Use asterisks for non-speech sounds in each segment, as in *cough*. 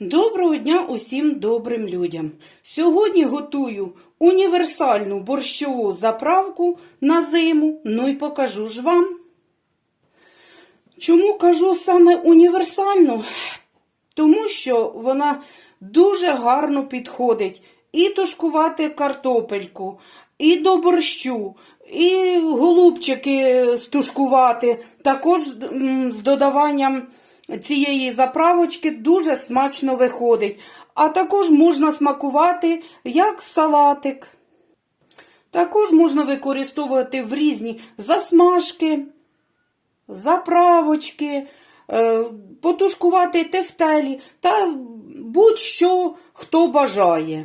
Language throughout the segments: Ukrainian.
Доброго дня усім добрим людям. Сьогодні готую універсальну борщову заправку на зиму, ну і покажу ж вам. Чому кажу саме універсальну? Тому що вона дуже гарно підходить і тушкувати картопельку, і до борщу, і голубчики стушкувати. Також з додаванням цієї заправочки дуже смачно виходить. А також можна смакувати як салатик. Також можна використовувати в різні засмажки, заправочки, е, потушкувати тефтелі та будь-що хто бажає.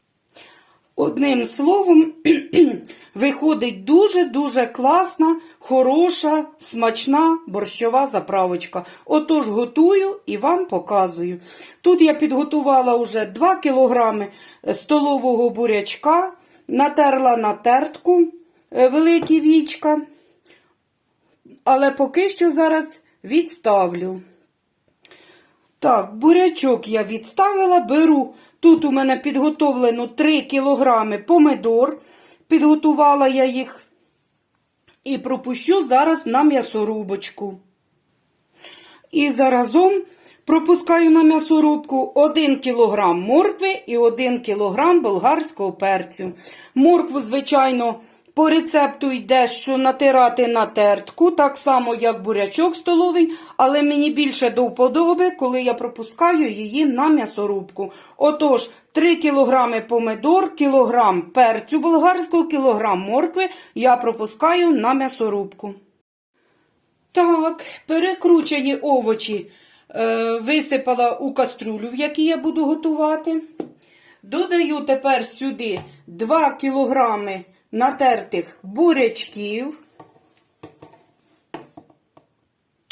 Одним словом, *clears throat* виходить дуже-дуже класна, хороша, смачна борщова заправочка. Отож готую і вам показую. Тут я підготувала вже 2 кг столового бурячка, натерла на тертку е, великі вічка, але поки що зараз відставлю. Так, бурячок я відставила, беру. Тут у мене підготовлено 3 кілограми помидор. Підготувала я їх і пропущу зараз на м'ясорубочку. І заразом пропускаю на м'ясорубку 1 кг моркви і 1 кг болгарського перцю. Моркву, звичайно, по рецепту йде, що натирати на тертку, так само, як бурячок столовий, але мені більше до вподоби, коли я пропускаю її на м'ясорубку. Отож, 3 кг помидор, кілограм перцю болгарського, кілограм моркви я пропускаю на м'ясорубку. Так, перекручені овочі е, висипала у каструлю, в якій я буду готувати. Додаю тепер сюди 2 кілограми натертих бурячків.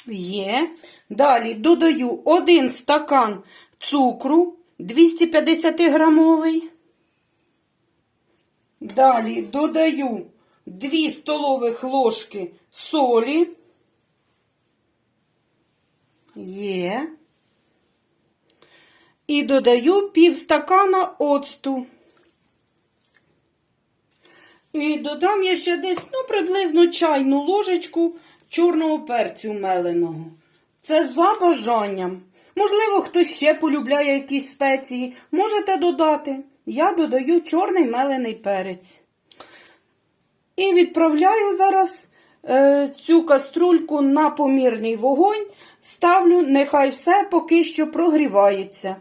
Є. Далі додаю 1 стакан цукру 250 грамовий. Далі додаю 2 столових ложки солі. Є. І додаю пів стакана оцту. І додам я ще десь, ну, приблизно чайну ложечку чорного перцю меленого. Це за бажанням. Можливо, хтось ще полюбляє якісь спеції. Можете додати. Я додаю чорний мелений перець. І відправляю зараз е, цю каструльку на помірний вогонь. Ставлю, нехай все поки що прогрівається.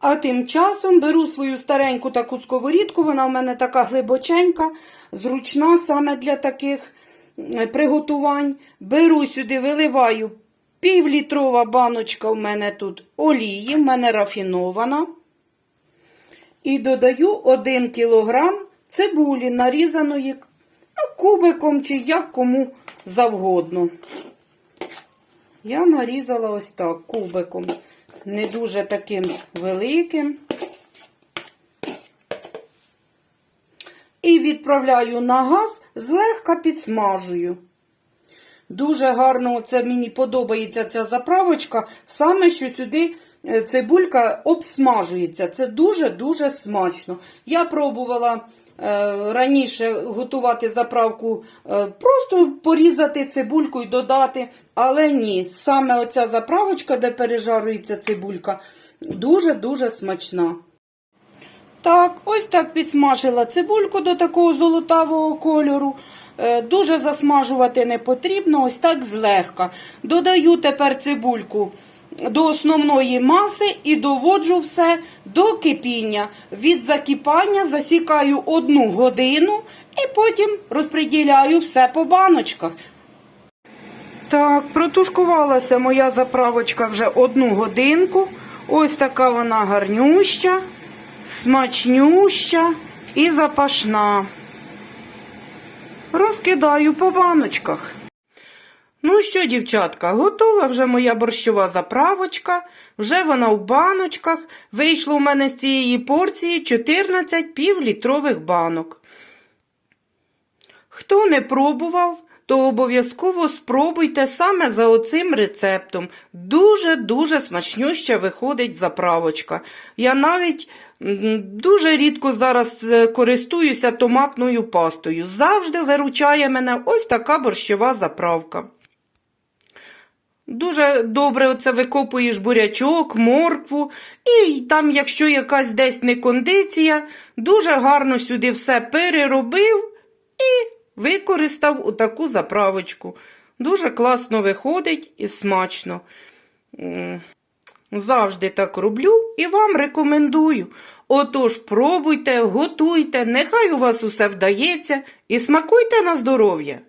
А тим часом беру свою стареньку таку сковорідку, вона в мене така глибоченька, зручна саме для таких е, приготувань. Беру сюди, виливаю півлітрова баночка в мене тут олії, в мене рафінована. І додаю 1 кілограм цибулі, нарізаної ну, кубиком чи як кому завгодно. Я нарізала ось так кубиком не дуже таким великим. І відправляю на газ, злегка підсмажую. Дуже гарно це мені подобається ця заправочка, саме що сюди е, цибулька обсмажується. Це дуже-дуже смачно. Я пробувала раніше готувати заправку, е, просто порізати цибульку і додати, але ні, саме оця заправочка, де пережарюється цибулька, дуже-дуже смачна. Так, ось так підсмажила цибульку до такого золотавого кольору. Е, Дуже засмажувати не потрібно, ось так злегка. Додаю тепер цибульку до основної маси і доводжу все до кипіння. Від закипання засікаю одну годину і потім розподіляю все по баночках. Так, протушкувалася моя заправочка вже одну годинку. Ось така вона гарнюща, смачнюща і запашна. Розкидаю по баночках. Ну що, дівчатка, готова вже моя борщова заправочка. Вже вона в баночках. Вийшло в мене з цієї порції 14 півлітрових банок. Хто не пробував, то обов'язково спробуйте саме за оцим рецептом. Дуже-дуже смачнюща виходить заправочка. Я навіть дуже рідко зараз е, користуюся томатною пастою. Завжди виручає мене ось така борщова заправка. Дуже добре оце викопуєш бурячок, моркву, і там, якщо якась десь некондиція, дуже гарно сюди все переробив і використав у таку заправочку. Дуже класно виходить і смачно. Завжди так роблю і вам рекомендую. Отож, пробуйте, готуйте, нехай у вас усе вдається і смакуйте на здоров'я.